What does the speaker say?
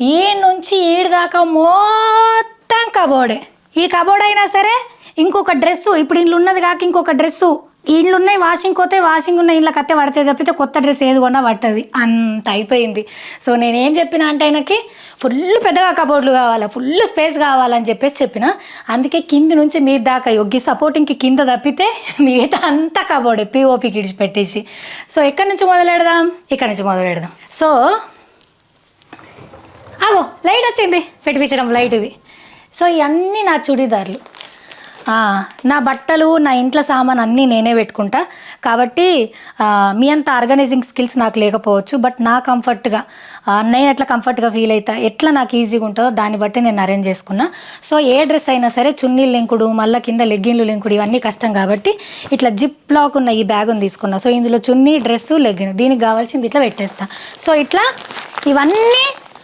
ఈ నుంచి దాకా మొత్తం కబోర్డే. ఈ కబోర్డ్ అయినా సరే ఇంకొక డ్రెస్సు ఇప్పుడు ఇండ్లు ఉన్నది కాక ఇంకొక డ్రెస్సు. ఇండ్లు ఉన్నాయి వాషింగ్ పోతే వాషింగ్ ఉన్న ఇండ్లకి అత్తే పడితే తప్పితే కొత్త డ్రెస్ ఏది కొన్నా పట్టది. అంత అయిపోయింది. సో నేనేం చెప్పిన అంటే ఆయనకి ఫుల్ పెద్దగా కబోర్డ్లు కావాలా ఫుల్ స్పేస్ కావాలని చెప్పేసి చెప్పిన. అందుకే కింది నుంచి మీ దాకా యొగ్గి సపోర్టింగ్కి కింద తప్పితే మిగతా అంతా కబోర్డే పిఓపికి ఇడిచిపెట్టేసి. సో ఎక్కడి నుంచి మొదలెడదాం? ఇక్కడ నుంచి మొదలెడదాం. సో వచ్చింది పెట్టిపించడం లైట్ ఇది. సో ఇవన్నీ నా చుడీదార్లు. నా బట్టలు నా ఇంట్లో సామాన్ అన్నీ నేనే పెట్టుకుంటా. కాబట్టి మీ అంత ఆర్గనైజింగ్ స్కిల్స్ నాకు లేకపోవచ్చు బట్ నా కంఫర్ట్గా ఆ, నేను ఎట్లా కంఫర్ట్గా ఫీల్ అవుతా ఎట్లా నాకు ఈజీగా ఉంటుందో దాన్ని బట్టి నేను అరేంజ్ చేసుకున్నా. సో ఏ డ్రెస్ అయినా సరే చున్నీ లింకుడు మళ్ళీ కింద లెగ్గిన్లు లింకుడు ఇవన్నీ కష్టం కాబట్టి ఇట్లా జిప్ లాక్ ఉన్న ఈ బ్యాగుని తీసుకున్నా. సో ఇందులో చున్నీ డ్రెస్సు లెగ్గిన్ దీనికి కావాల్సింది ఇట్లా పెట్టేస్తా. సో ఇట్లా ఇవన్నీ